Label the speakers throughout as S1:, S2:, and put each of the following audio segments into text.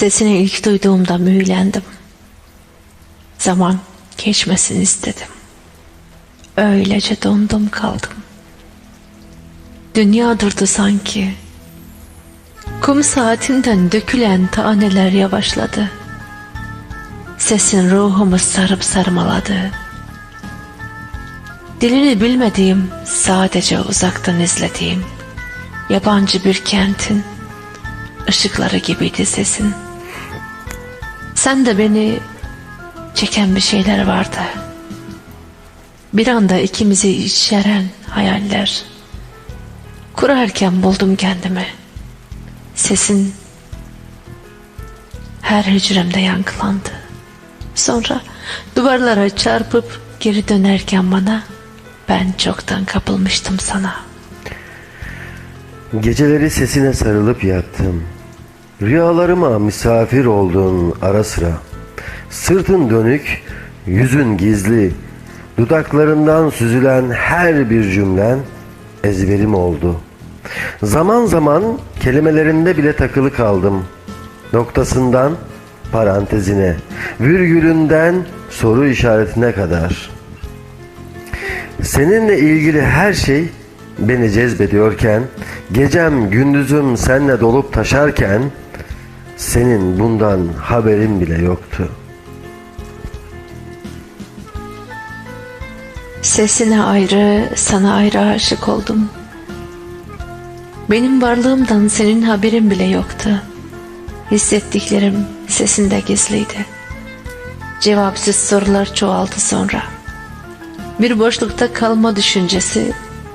S1: Sesini ilk duyduğumda mühlendim. Zaman geçmesini istedim. Öylece dondum kaldım. Dünya durdu sanki. Kum saatinden dökülen taneler yavaşladı. Sesin ruhumu sarıp sarmaladı. Dilini bilmediğim, sadece uzaktan izlediğim yabancı bir kentin ışıkları gibiydi sesin. Sen de beni çeken bir şeyler vardı. Bir anda ikimizi içeren hayaller. Kurarken buldum kendimi. Sesin her hücremde yankılandı. Sonra duvarlara çarpıp geri dönerken bana ben çoktan kapılmıştım sana.
S2: Geceleri sesine sarılıp yattım. Rüyalarıma misafir oldun ara sıra. Sırtın dönük, yüzün gizli. Dudaklarından süzülen her bir cümlen ezberim oldu. Zaman zaman kelimelerinde bile takılı kaldım. Noktasından parantezine, virgülünden soru işaretine kadar. Seninle ilgili her şey beni cezbediyorken, gecem gündüzüm senle dolup taşarken, senin bundan haberin bile yoktu.
S1: Sesine ayrı, sana ayrı aşık oldum. Benim varlığımdan senin haberin bile yoktu. Hissettiklerim sesinde gizliydi. Cevapsız sorular çoğaldı sonra. Bir boşlukta kalma düşüncesi,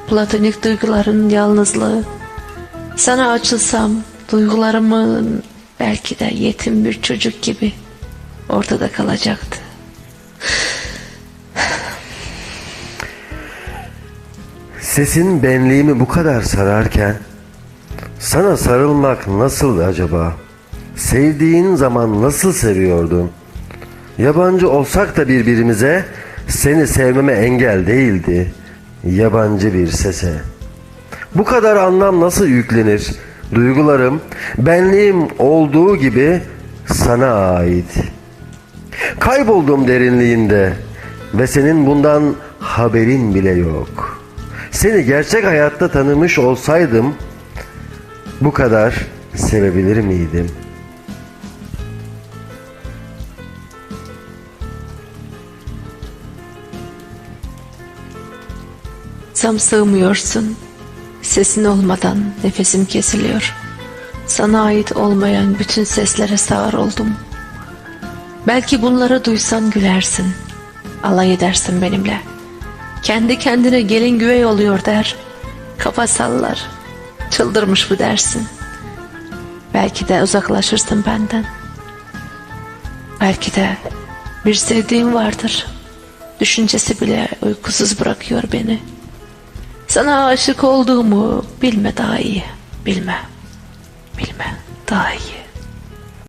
S1: platonik duyguların yalnızlığı. Sana açılsam duygularımın belki de yetim bir çocuk gibi ortada kalacaktı.
S2: Sesin benliğimi bu kadar sararken, sana sarılmak nasıl acaba? Sevdiğin zaman nasıl seviyordun? Yabancı olsak da birbirimize seni sevmeme engel değildi. Yabancı bir sese. Bu kadar anlam nasıl yüklenir? Duygularım, benliğim olduğu gibi sana ait. Kayboldum derinliğinde ve senin bundan haberin bile yok. Seni gerçek hayatta tanımış olsaydım bu kadar sevebilir miydim?
S1: Sam sığmıyorsun. Sesin olmadan nefesim kesiliyor. Sana ait olmayan bütün seslere sağır oldum. Belki bunları duysan gülersin. Alay edersin benimle. Kendi kendine gelin güvey oluyor der. Kafa sallar. Çıldırmış bu dersin. Belki de uzaklaşırsın benden. Belki de bir sevdiğim vardır. Düşüncesi bile uykusuz bırakıyor beni. Sana aşık olduğumu bilme daha iyi. Bilme. Bilme daha iyi.